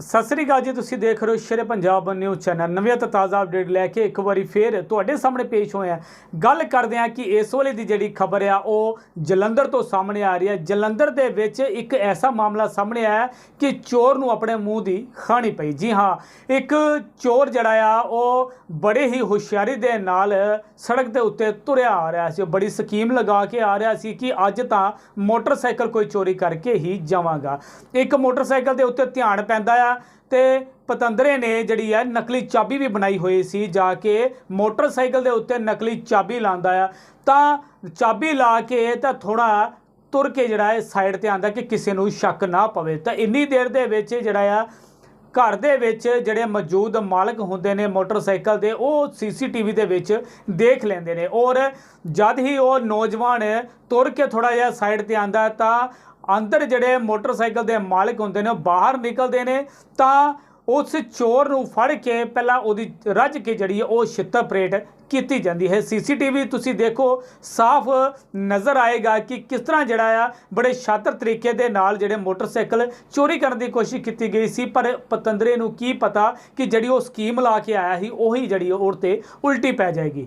ਸਤਿ ਸ੍ਰੀ ਅਕਾਲ ਜੀ, ਤੁਸੀਂ ਦੇਖ ਰਹੇ ਹੋ ਸ਼ੇਰੇ ਪੰਜਾਬ ਨਿਊਜ਼ ਚੈਨਲ। ਨਵੀਂ ਤੇ ਤਾਜ਼ਾ ਅਪਡੇਟ ਲੈ ਕੇ ਇੱਕ ਵਾਰੀ ਫੇਰ ਤੁਹਾਡੇ ਸਾਹਮਣੇ ਪੇਸ਼ ਹੋਏ ਆ ਗੱਲ ਕਰਦੇ ਆ ਕਿ ਇਸ ਵੇਲੇ ਦੀ ਜਿਹੜੀ ਖਬਰ ਆ, ਉਹ ਜਲੰਧਰ ਤੋਂ ਸਾਹਮਣੇ ਆ ਰਹੀ ਹੈ। ਜਲੰਧਰ ਦੇ ਵਿੱਚ ਇੱਕ ਐਸਾ ਮਾਮਲਾ ਸਾਹਮਣੇ ਆਇਆ ਕਿ ਚੋਰ ਨੂੰ ਆਪਣੇ ਮੂੰਹ ਦੀ ਖਾਣੀ ਪਈ। ਜੀ ਹਾਂ, ਇੱਕ ਚੋਰ ਜਿਹੜਾ ਆ, ਉਹ ਬੜੇ ਹੀ ਹੁਸ਼ਿਆਰੀ ਦੇ ਨਾਲ ਸੜਕ ਦੇ ਉੱਤੇ ਤੁਰਿਆ ਆ ਰਿਹਾ ਸੀ। ਉਹ ਬੜੀ ਸਕੀਮ ਲਗਾ ਕੇ ਆ ਰਿਹਾ ਸੀ ਕਿ ਅੱਜ ਤਾਂ ਮੋਟਰਸਾਈਕਲ ਕੋਈ ਚੋਰੀ ਕਰਕੇ ਹੀ ਜਾਵਾਂਗਾ। ਇੱਕ ਮੋਟਰਸਾਈਕਲ ਦੇ ਉੱਤੇ ਧਿਆਨ ਪੈਂਦਾ ਆ ਤੇ ਪਤੰਦਰੇ ਨੇ ਜਿਹੜੀ ਹੈ ਨਕਲੀ ਚਾਬੀ ਵੀ ਬਣਾਈ ਹੋਈ ਸੀ, ਜਾ ਕੇ ਮੋਟਰਸਾਈਕਲ ਦੇ ਉੱਤੇ ਨਕਲੀ ਚਾਬੀ ਲਾਉਂਦਾ ਆ। ਤਾਂ ਚਾਬੀ ਲਾ ਕੇ ਤਾਂ ਥੋੜਾ ਤੁਰ ਕੇ ਜਿਹੜਾ ਹੈ ਸਾਈਡ ਤੇ ਆਂਦਾ ਕਿ ਕਿਸੇ ਨੂੰ ਸ਼ੱਕ ਨਾ ਪਵੇ। ਤਾਂ ਇੰਨੀ ਦੇਰ ਦੇ ਵਿੱਚ ਜਿਹੜਾ ਆ, ਘਰ ਦੇ ਵਿੱਚ ਜਿਹੜੇ ਮੌਜੂਦ ਮਾਲਕ ਹੁੰਦੇ ਨੇ ਮੋਟਰਸਾਈਕਲ ਦੇ, ਉਹ ਸੀਸੀਟੀਵੀ ਦੇ ਵਿੱਚ ਦੇਖ ਲੈਂਦੇ ਨੇ। ਔਰ ਜਦ ਹੀ ਉਹ ਨੌਜਵਾਨ ਤੁਰ ਕੇ ਥੋੜਾ ਜਿਹਾ ਸਾਈਡ ਤੇ ਆਂਦਾ ਤਾਂ ਅੰਦਰ ਜਿਹੜੇ ਮੋਟਰਸਾਈਕਲ ਦੇ ਮਾਲਕ ਹੁੰਦੇ ਨੇ, ਉਹ ਬਾਹਰ ਨਿਕਲਦੇ ਨੇ, ਤਾਂ ਉਸ ਚੋਰ ਨੂੰ ਫੜ ਕੇ ਪਹਿਲਾਂ ਉਹਦੀ ਰੱਜ ਕੇ ਜਿਹੜੀ ਉਹ ਛਿੱਤਰ ਪਰੇਡ ਕੀਤੀ ਜਾਂਦੀ ਹੈ। ਸੀਸੀਟੀਵੀ ਤੁਸੀਂ ਦੇਖੋ, ਸਾਫ਼ ਨਜ਼ਰ ਆਏਗਾ ਕਿ ਕਿਸ ਤਰ੍ਹਾਂ ਜਿਹੜਾ ਆ, ਬੜੇ ਸ਼ਾਤਰ ਤਰੀਕੇ ਦੇ ਨਾਲ ਜਿਹੜੇ ਮੋਟਰਸਾਈਕਲ ਚੋਰੀ ਕਰਨ ਦੀ ਕੋਸ਼ਿਸ਼ ਕੀਤੀ ਗਈ ਸੀ, ਪਰ ਪਤੰਦਰੇ ਨੂੰ ਕੀ ਪਤਾ ਕਿ ਜਿਹੜੀ ਉਹ ਸਕੀਮ ਲਾ ਕੇ ਆਇਆ ਸੀ, ਉਹੀ ਜਿਹੜੀ ਉਹ ਤੇ ਉਲਟੀ ਪੈ ਜਾਏਗੀ।